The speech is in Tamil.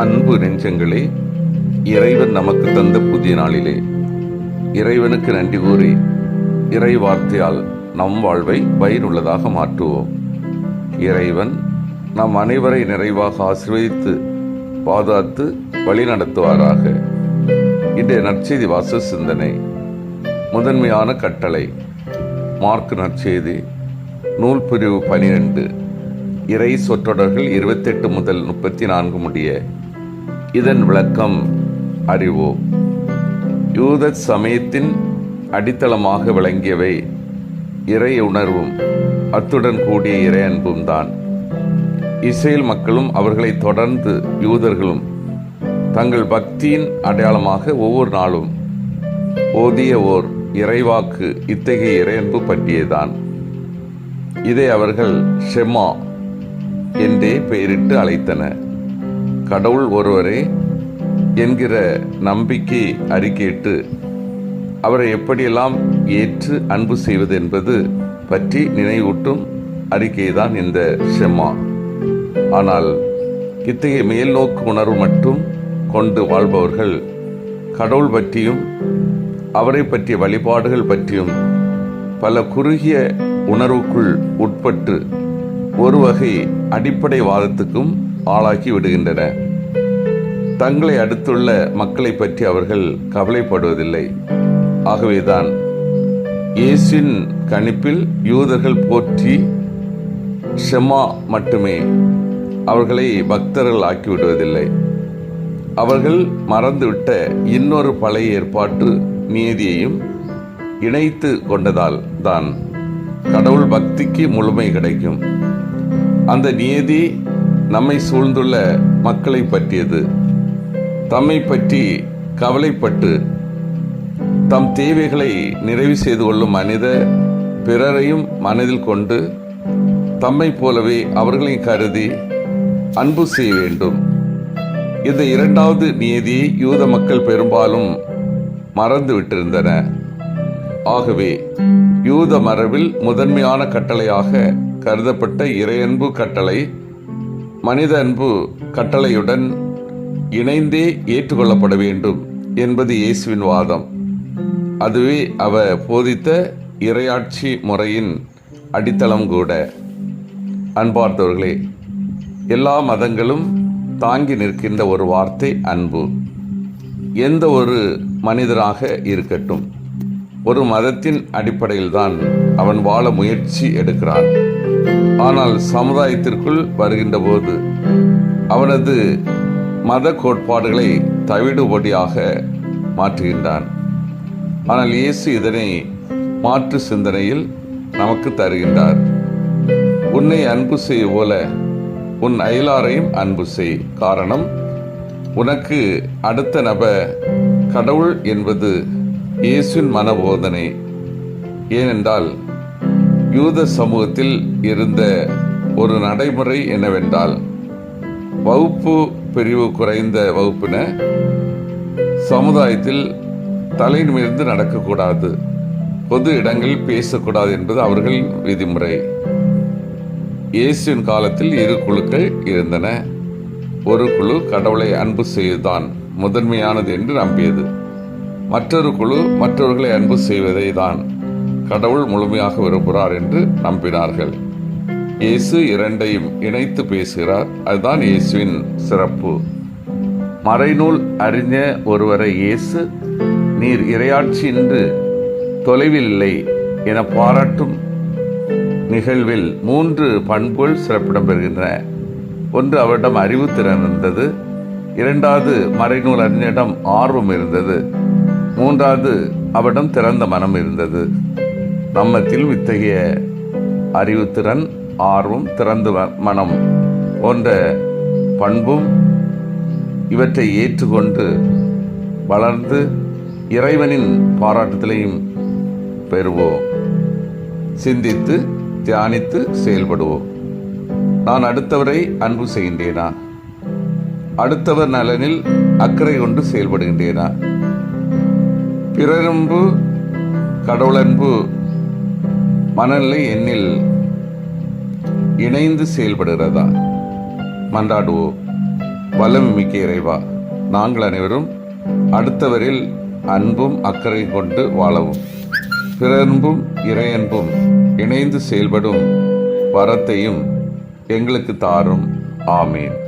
அன்பு நெஞ்சங்களே இறைவன் நமக்கு தந்த புதிய நாளிலே. இறைவனுக்கு நன்றி கூறி இறை வார்த்தையால் நம் வாழ்வை பயனுள்ளதாக மாற்றுவோம். இறைவன் நம் அனைவரை நிறைவாக ஆசிர்வதித்து பாதாத்து வழி நடத்துவாராக. இன்றைய நற்செய்தி வாச சிந்தனை முதன்மையான கட்டளை மார்க் நற்செய்தி நூல் பிரிவு பனிரெண்டு இறை சொற்றொடர்கள் இருபத்தெட்டு முதல் முப்பத்தி நான்கு முடிய இதன் விளக்கம் அறிவோம். யூத சமயத்தின் அடித்தளமாக விளங்கியவை இறை உணர்வும் அத்துடன் கூடிய இறை அன்பும் தான். இஸ்ரேல் மக்களும் அவர்களை தொடர்ந்து யூதர்களும் தங்கள் பக்தியின் அடையாளமாக ஒவ்வொரு நாளும் ஓதிய ஓர் இறைவாக்கு இத்தகைய இறையன்பு பற்றியதான். இதை அவர்கள் ஷெமா என்றே பெயரிட்டு அழைத்தனர். கடவுள் ஒருவரே என்கிற நம்பிக்கை அறிக்கையிட்டு அவரை எப்படியெல்லாம் ஏற்று அன்பு செய்வது என்பது பற்றி நினைவூட்டும் அறிக்கைதான் இந்த ஷெம்மா. ஆனால் இத்தகைய மேல்நோக்கு உணர்வு மட்டும் கொண்டு வாழ்பவர்கள் கடவுள் பற்றியும் அவரை பற்றிய வழிபாடுகள் பற்றியும் பல குறுகிய உணர்வுக்குள் உட்பட்டு ஒரு வகை அடிப்படை வாதத்துக்கும் ஆளாக்கி விடுகின்றன. தங்களை அடுத்துள்ள மக்களை பற்றி அவர்கள் கவலைப்படுவதில்லை. ஆகவேதான் இயேசுவின் கணிப்பில் யூதர்கள் போற்றி ஷெமா மட்டுமே அவர்களை பக்தர்கள் ஆக்கிவிடுவதில்லை அவர்கள் மறந்துவிட்ட இன்னொரு பழைய ஏற்பாட்டு நியதியையும் இணைத்து கொண்டதால் தான் கடவுள் பக்திக்கு முழுமை கிடைக்கும். அந்த நியதி நம்மை சூழ்ந்துள்ள மக்களை பற்றியது. தம்மை பற்றி கவலைப்பட்டு தம் தேவைகளை நிறைவு செய்து கொள்ளும் மனித பிறரையும் மனதில் கொண்டு தம்மை போலவே அவர்களையும் கருதி அன்பு செய்ய வேண்டும். இந்த இரண்டாவது நியதியை யூத மக்கள் பெரும்பாலும் மறந்து விட்டிருந்தன. ஆகவே யூத மரபில் முதன்மையான கட்டளையாக கருதப்பட்ட இறையன்பு கட்டளை மனித அன்பு கட்டளையுடன் இணைந்தே ஏற்றுக்கொள்ளப்பட வேண்டும் என்பது இயேசுவின் வாதம். அதுவே அவர் போதித்த இறையாட்சி முறையின் அடித்தளம் கூட. அன்பார்ந்தவர்களே எல்லா மதங்களும் தாங்கி நிற்கின்ற ஒரு வார்த்தை அன்பு. எந்த ஒரு மனிதராக இருக்கட்டும் ஒரு மதத்தின் அடிப்படையில் தான் அவன் வாழ முயற்சி எடுக்கிறான். ஆனால் சமுதாயத்திற்குள் வருகின்ற போது அவனது மத கோட்பாடுகளை தவிடுபடியாக மாற்றுகின்றான். ஆனால் இயேசு இதனை மாற்று சிந்தனையில் நமக்கு தருகின்றார். உன்னை அன்பு செய்ய போல உன் அயலாரையும் அன்பு செய். காரணம் உனக்கு அடுத்த நபர் கடவுள் என்பது இயேசுவின் மனபோதனை. ஏனென்றால் யூத சமூகத்தில் இருந்த ஒரு நடைமுறை என்னவென்றால் வகுப்பு பிரிவு குறைந்த வகுப்பின சமுதாயத்தில் தலையிலிருந்து நடக்கக்கூடாது பொது இடங்களில் பேசக்கூடாது என்பது அவர்கள் விதிமுறை. இயேசுவின் காலத்தில் இரு குழுக்கள் இருந்தன. ஒரு குழு கடவுளை அன்பு செய்வதுதான் முதன்மையானது என்று நம்பியது. மற்றொரு குழு மற்றவர்களை அன்பு செய்வதை தான் கடவுள் முழுமையாக விரும்புகிறார் என்று நம்பினார்கள். இயேசு இரண்டையும் இணைத்து பேசுகிறார். அதுதான் இயேசுவின் சிறப்பு. மறைநூல் அறிஞ ஒருவரை இயேசு நீர் இரையாட்சி என்று தொலைவில் இல்லை என பாராட்டும் நிகழ்வில் மூன்று பண்புகள் சிறப்பிடம் பெறுகின்றன. ஒன்று அவரிடம் அறிவுத்திறன் இருந்தது இரண்டாவது மறைநூல் அறிஞரிடம் ஆர்வம் இருந்தது. மூன்றாவது அவரிடம் திறந்த மனம் இருந்தது. நம்மத்தில் இத்தகைய அறிவுத்திறன் ஆர்வம் திறந்த மனம் போன்ற பண்பும் இவற்றை ஏற்றுக்கொண்டு வளர்ந்து இறைவனின் பாராட்டுதலையும் பெறுவோம். சிந்தித்து தியானித்து செயல்படுவோம். நான் அடுத்தவரை அன்பு செய்கின்றேனா? அடுத்தவர் நலனில் அக்கறை கொண்டு செயல்படுகின்றேனா? பிறரன்பு கடவுளன்பு மனநிலை என்னில் இணைந்து செயல்படுகிறதா? மன்றாடுவோம் வல்லமை மிக்க இறைவா நாங்கள் அனைவரும் அடுத்தவரில் அன்பும் அக்கறை கொண்டு வாழவும். பிறன்பும் இறையன்பும் இணைந்து செயல்படும் வரத்தையும் எங்களுக்கு தாரும். ஆமீன்.